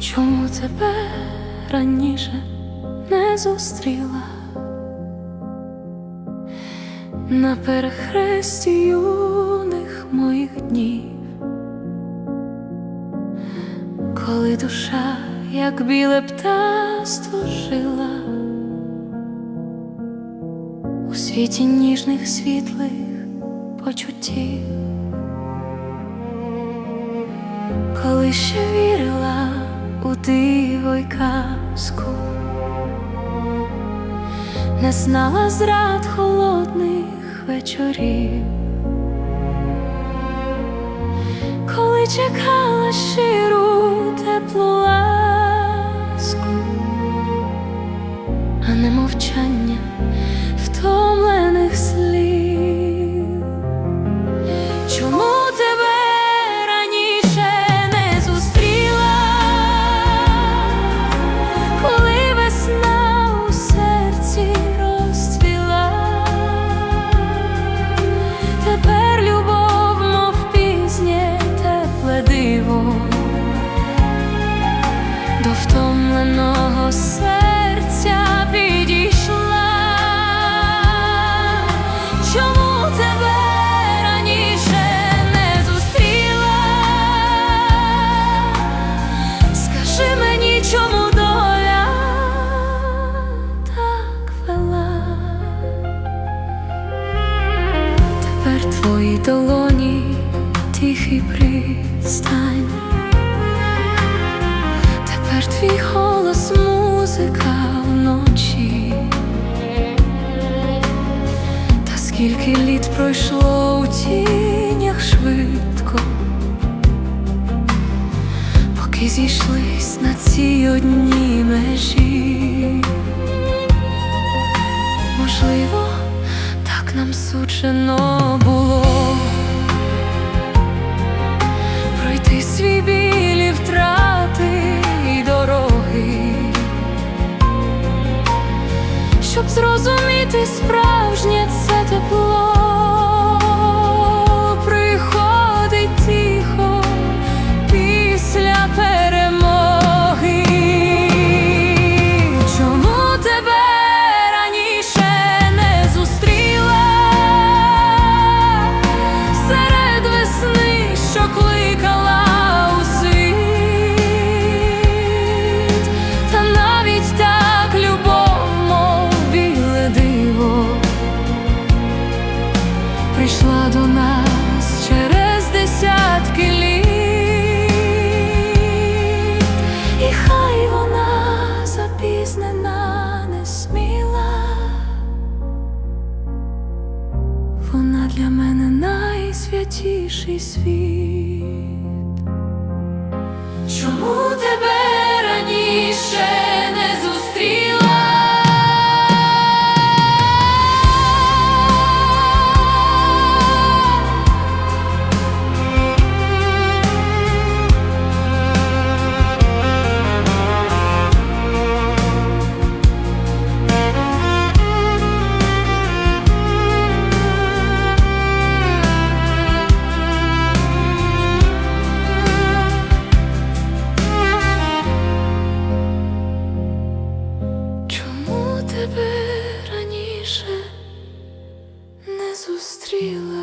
Чому тебе раніше не зустріла? На перехресті юних моїх днів, коли душа, як біле птаство жила. У світі ніжних світлих почуттів, коли ще вірила у диво й казку, не знала зрад холодних вечорів, коли чекала щиру теплу ласку, а не мовчання долоні тихий пристань. Тепер твій голос музика вночі. Та скільки літ пройшло у тінях швидко, поки зійшлись на цій одній межі. Можливо, нам сучено було. Пройти свій білі втрати і дороги, щоб зрозуміти справжнє найсвятіший світ. Чому тебе Чому